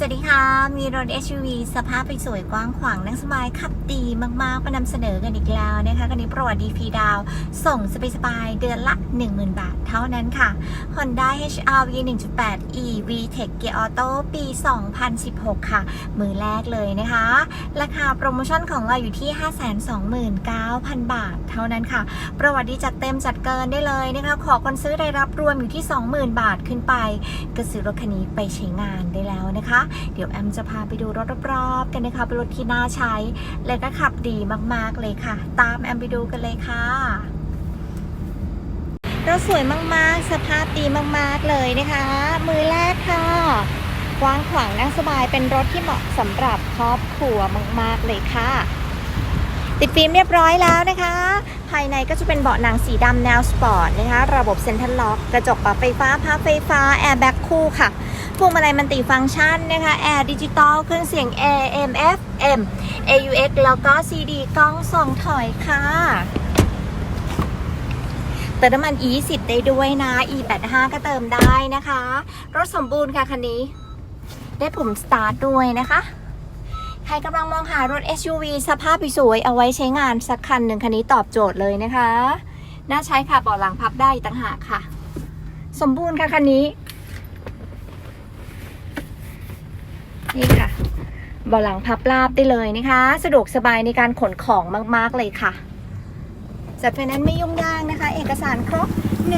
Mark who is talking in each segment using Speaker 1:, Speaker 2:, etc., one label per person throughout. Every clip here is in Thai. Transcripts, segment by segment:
Speaker 1: สวัสดีค่ะ มีรถ SUV สภาพไปสวยกว้างขวางนั่งสบายขับดีมากๆมานำเสนอกันอีกแล้วนะคะกันนี้ประวัติดีฟีดาว ส่งสบายๆเดือนละ 10,000 บาทเท่านั้นค่ะ Honda HR-V 1.8 e VTEC Gear Auto ปี 2016 ค่ะ มือแรกเลยนะคะ ราคาโปรโมชั่นของเราอยู่ที่ 529,000 บาทเท่านั้นค่ะ ประวัติดีจัดเต็มจัดเกินได้เลยนะคะ ขอคนซื้อได้รับรวมอยู่ที่ 20,000 บาทขึ้นไป ก็ซื้อรถคันนี้ไปใช้งานได้แล้วนะคะเดี๋ยวแอมจะพาไปดูรถรอบๆกันนะคะเป็นรถที่น่าใช้ และก็ขับดีมากๆเลยค่ะ ตามแอมไปดูกันเลยค่ะรถสวยมากๆ สภาพดีมากๆเลยนะคะ มือแรกค่ะกว้างขวางนั่งสบายเป็นรถที่เหมาะสำหรับครอบครัวมากๆเลยค่ะ ติดฟิล์มเรียบร้อยแล้วนะคะ ภายในก็จะเป็นเบาะหนังสีดำแนวสปอร์ตนะคะ ระบบเซ็นทรัลล็อก กระจกปรับไฟฟ้าพับไฟฟ้า แอร์แบ็กคู่ค่ะ พวงมาลัยมันติฟังก์ชันนะคะแอร์ดิจิตอลเครื่องเสียง AM FM AUX แล้วก็ CD กล้องส่องถอยค่ะเติมน้ำมัน E10 ได้ด้วยนะ E85 ก็เติมได้นะคะ รถสมบูรณ์ค่ะคันนี้ ได้ปุ่มสตาร์ทด้วยนะคะ ใครกำลังมองหารถ SUV สภาพสวยเอาไว้ใช้งานสักคันหนึ่งคันนี้ตอบโจทย์เลยนะคะ น่าใช้ค่ะเบาะหลังพับได้ต่างหากค่ะ สมบูรณ์ค่ะคันนี้ นี่ค่ะเบาะหลังพับราบได้เลยนะคะ สะดวกสบายในการขนของมากๆเลยค่ะจัดไฟแนนซ์ไม่ยุ่งยากนะคะ เอกสารครบ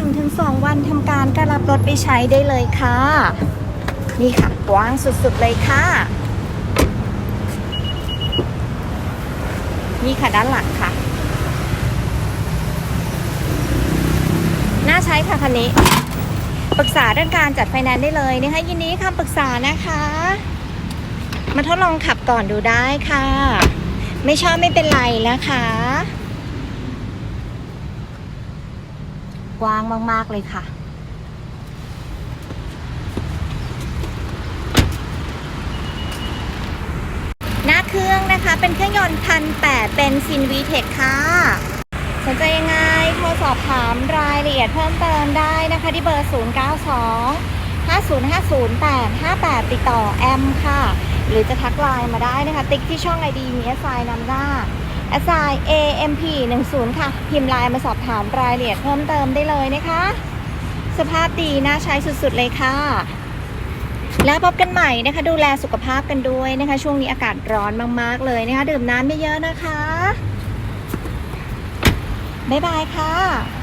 Speaker 1: 1-2 วันทำการก็รับรถไปใช้ได้เลยค่ะ นี่ค่ะกว้างสุดๆเลยค่ะ นี่ค่ะด้านหลังค่ะ น่าใช้ค่ะคันนี้ ปรึกษาเรื่องการจัดไฟแนนซ์ได้เลยนะคะยินดีคำปรึกษานะคะ มาทดลองขับก่อนดูได้ค่ะ ไม่ชอบไม่เป็นไรนะคะ กว้างมาก ๆ เลยค่ะ หน้าเครื่องนะคะเป็นเครื่องยนต์พันแปดเป็นซินวีเทคค่ะ สนใจยังไงโทรสอบถามรายละเอียดเพิ่มเติมได้นะคะที่เบอร์ 092 5050 858 ติดต่อแอมค่ะ หรือจะทักไลน์มาได้นะคะ ติ๊กที่ช่องไอดีมีแอสไซน์นำหน้าแอสไซน์ AMP 10ค่ะ พิมพ์ไลน์มาสอบถามรายละเอียดเพิ่มเติมได้เลยนะคะ สภาพดีน่าใช้สุดๆเลยค่ะ แล้วพบกันใหม่นะคะ ดูแลสุขภาพกันด้วยนะคะ ช่วงนี้อากาศร้อนมากๆเลยนะคะ ดื่มน้ำเยอะๆนะคะ บ๊ายบายค่ะ